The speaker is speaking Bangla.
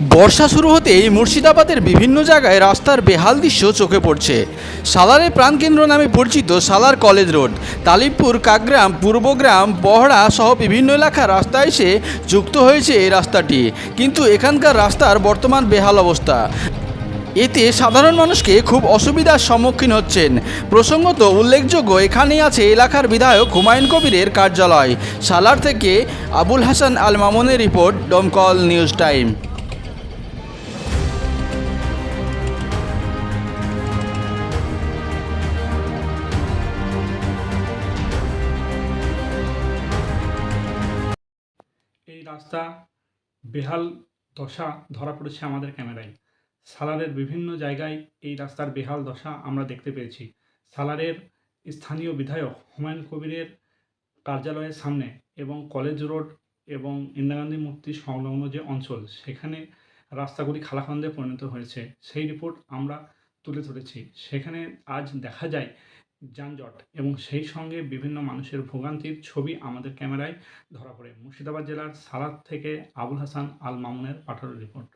বর্ষা শুরু হতেই মুর্শিদাবাদের বিভিন্ন জায়গায় রাস্তার বেহাল দৃশ্য চোখে পড়ছে। সালারের প্রাণকেন্দ্র নামে পরিচিত সালার কলেজ রোড তালিবপুর কাকগ্রাম পূর্বগ্রাম বহড়া সহ বিভিন্ন এলাকার রাস্তা এসে যুক্ত হয়েছে এই রাস্তাটি। কিন্তু এখানকার রাস্তার বর্তমান বেহাল অবস্থা। এতে সাধারণ মানুষকে খুব অসুবিধার সম্মুখীন হচ্ছেন। প্রসঙ্গত উল্লেখযোগ্য এখানেই আছে এলাকার বিধায়ক হুমায়ুন কবিরের কার্যালয়। সালার থেকে আবুল হাসান আল মামুনের রিপোর্ট ডমকল নিউজ টাইম। রাস্তা, বেহাল দশা ধরা পড়েছে আমাদের ক্যামেরায়। সালারের বিভিন্ন জায়গায় এই রাস্তার বেহাল দশা আমরা দেখতে পেয়েছি। সালারের স্থানীয় বিধায়ক হুমায়ুন কবিরের কার্যালয়ের সামনে এবং কলেজ রোড এবং ইন্দিরা গান্ধী মূর্তি সংলগ্ন যে অঞ্চল, সেখানে রাস্তাগুলি খালাখন্দে পরিণত হয়েছে। সেই রিপোর্ট আমরা তুলে ধরেছি। সেখানে আজ দেখা যায় যানজট এবং সেই সঙ্গে বিভিন্ন মানুষের ভোগান্তির ছবি আমাদের ক্যামেরায় ধরা পড়ে। মুর্শিদাবাদ জেলার সালাদ থেকে আবুল হাসান আল মামুনের পাঠানো রিপোর্ট।